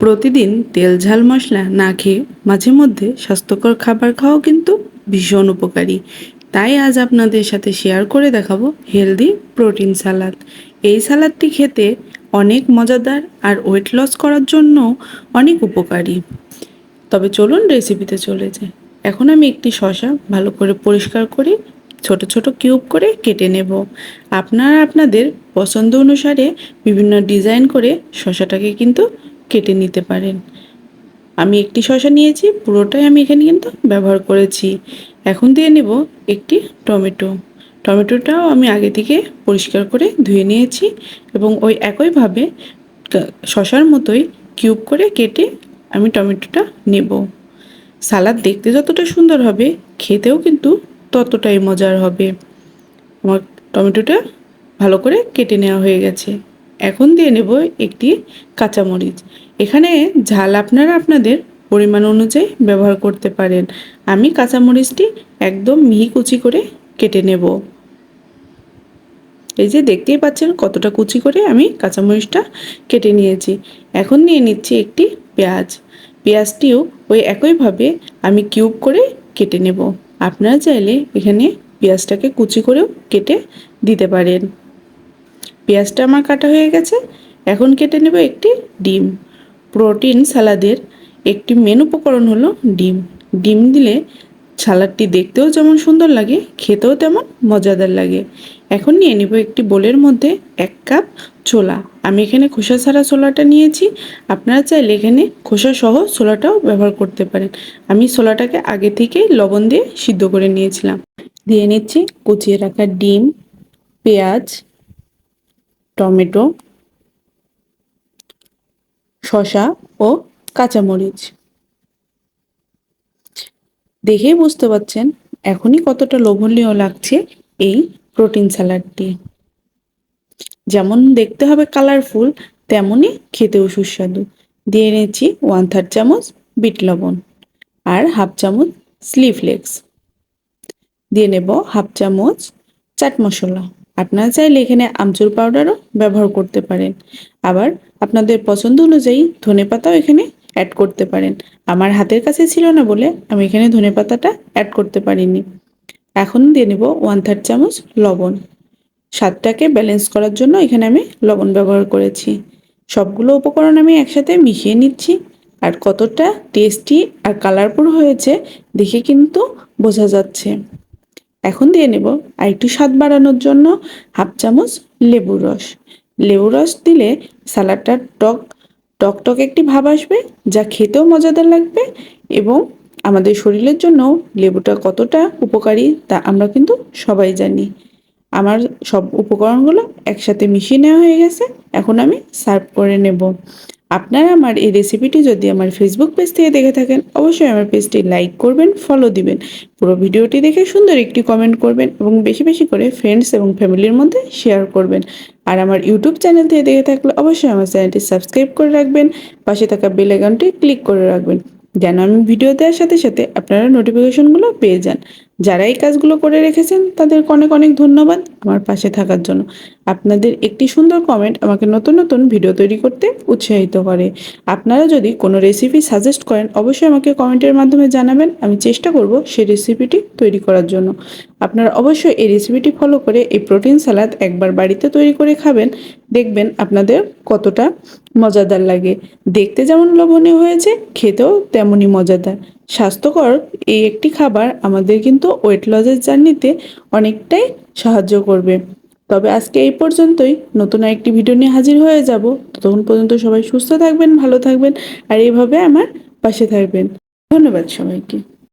প্রতিদিন তেল ঝাল মশলা না খেয়ে মাঝে মধ্যে স্বাস্থ্যকর খাবার খাওয়াও কিন্তু ভীষণ উপকারী। তাই আজ আপনাদের সাথে শেয়ার করে দেখাবো হেলদি প্রোটিন সালাদ এই সালাদটি খেতে অনেক মজাদার আর ওয়েট লস করার জন্য অনেক উপকারী। তবে চলুন রেসিপিতে চলে যাই। এখন আমি একটি শশা ভালো করে পরিষ্কার করে ছোট ছোট কিউব করে কেটে নেব। আপনারা আপনাদের পছন্দ অনুসারে বিভিন্ন ডিজাইন করে শসাটাকে কিন্তু কেটে নিতে পারেন। আমি একটি শসা নিয়েছি, পুরোটাই আমি এখানে কিন্তু ব্যবহার করেছি। এখন দিয়ে নেব একটি টমেটো। টমেটোটাও আমি আগে থেকে পরিষ্কার করে ধুয়ে নিয়েছি এবং ওই একইভাবে শসার মতোই কিউব করে কেটে আমি টমেটোটা নেব। সালাদ দেখতে যতটা সুন্দর হবে, খেতেও কিন্তু ততটাই মজার হবে। আমার টমেটোটা ভালো করে কেটে নেওয়া হয়ে গেছে। এখন দিয়ে নেব একটি কাঁচামরিচ। এখানে ঝাল আপনারা আপনাদের পরিমাণ অনুযায়ী ব্যবহার করতে পারেন। আমি কাঁচামরিচটি একদম মিহি কুচি করে কেটে নেব। এই যে দেখতেই পাচ্ছেন কতটা কুচি করে আমি কাঁচামরিচটা কেটে নিয়েছি। এখন নিয়ে নিচ্ছি একটি পেঁয়াজ। পেঁয়াজটিও ওই একইভাবে আমি কিউব করে কেটে নেব। আপনারা চাইলে এখানে পেঁয়াজটাকে কুচি করেও কেটে দিতে পারেন। পেঁয়াজটা আমার কাটা হয়ে গেছে। এখন কেটে নেব একটি ডিম। প্রোটিন সালাদের একটি মেন উপকরণ হলো ডিম। ডিম দিলে সালাডটি দেখতেও যেমন সুন্দর লাগে, খেতেও তেমন মজাদার লাগে। এখন নিয়ে নেব একটি বোলের মধ্যে এক কাপ ছোলা। আমি এখানে খোসা ছাড়া ছোলাটা নিয়েছি। আপনারা চাইলে এখানে খোসা সহ ছোলাটাও ব্যবহার করতে পারেন। আমি ছোলাটাকে আগে থেকেই লবণ দিয়ে সিদ্ধ করে নিয়েছিলাম। দিয়ে নিচ্ছি কুচিয়ে রাখা ডিম, পেঁয়াজ টমেটো, শসা ও কাঁচামরিচ। দেখেই বুঝতে পারছেন এখনই কতটা লোভনীয় লাগছে এই প্রোটিন স্যালাডটি। যেমন দেখতে হবে কালারফুল, তেমনই খেতেও সুস্বাদু। দিয়ে নিচ্ছি ওয়ান থার্ড চামচ বিট লবণ আর হাফ চামচ স্লিফ্লেক্স। দিয়ে নেব হাফ চামচ চাট মশলা। আপনারা চাইলে এখানে আমচুর পাউডারও ব্যবহার করতে পারেন। আবার আপনাদের পছন্দ অনুযায়ী ধনে পাতাও এখানে অ্যাড করতে পারেন। আমার হাতের কাছে ছিল না বলে আমি এখানে ধনে পাতাটা অ্যাড করতে পারিনি। এখন দিয়ে নেব ওয়ান থার্ড চামচ লবণ। স্বাদটাকে ব্যালেন্স করার জন্য এখানে আমি লবণ ব্যবহার করেছি। সবগুলো উপকরণ আমি একসাথে মিশিয়ে নিচ্ছি। আর কতটা টেস্টি আর কালারফুল হয়েছে দেখে কিন্তু বোঝা যাচ্ছে। এখন দিয়ে নেব আর একটু স্বাদ বাড়ানোর জন্য হাফ চামচ লেবুর রস। লেবুর রস দিলে সালাডটার টক টক টক একটি ভাব আসবে যা খেতেও মজাদার লাগবে এবং আমাদের শরীরের জন্য লেবুটা কতটা উপকারী তা আমরা কিন্তু সবাই জানি। আমার সব উপকরণগুলো একসাথে মিশিয়ে নেওয়া হয়ে গেছে, এখন আমি সার্ভ করে নেব। আপনারা আমার এই রেসিপিটি যদি আমার ফেসবুক পেজ থেকে দেখে থাকেন, অবশ্যই আমার পেজটি লাইক করবেন ফলো দিবেন। পুরো ভিডিওটি দেখে সুন্দর একটি কমেন্ট করবেন এবং বেশি বেশি করে ফ্রেন্ডস এবং ফ্যামিলির মধ্যে শেয়ার করবেন। আর আমার ইউটিউব চ্যানেল থেকে দেখে থাকলে অবশ্যই আমার চ্যানেলটি সাবস্ক্রাইব করে রাখবেন, পাশে থাকা বেল আইকনটি ক্লিক করে রাখবেন। যেন আমি ভিডিও দেওয়ার সাথে সাথে আপনারা নোটিফিকেশনগুলো পেয়ে যান। যারা এই কাজগুলো করে রেখেছেন, তাদেরকে অনেক অনেক ধন্যবাদ আমার পাশে থাকার জন্য। আপনাদের একটি সুন্দর কমেন্ট আমাকে নতুন নতুন ভিডিও তৈরি করতে উৎসাহিত করে। আপনারা যদি কোনো রেসিপি সাজেস্ট করেন, অবশ্যই আমাকে কমেন্টের মাধ্যমে জানাবেন। আমি চেষ্টা করব সেই রেসিপিটি তৈরি করার জন্য। আপনারা অবশ্যই এই রেসিপিটি ফলো করে এই প্রোটিন সালাদ একবার বাড়িতে তৈরি করে খাবেন। দেখবেন আপনাদের কতটা মজাদার লাগে। দেখতে যেমন লোভনীয় হয়েছে, খেতেও তেমনই মজাদার। স্বাস্থ্যকর এই একটি খাবার আমাদের কিন্তু ওয়েট লসের জার্নিতে অনেকটাই সাহায্য করবে। তবে আজকে এই পর্যন্তই। নতুন একটি ভিডিও নিয়ে হাজির হয়ে যাব। ততক্ষণ পর্যন্ত সবাই সুস্থ থাকবেন, ভালো থাকবেন, আর এইভাবে আমার পাশে থাকবেন। ধন্যবাদ সবাইকে।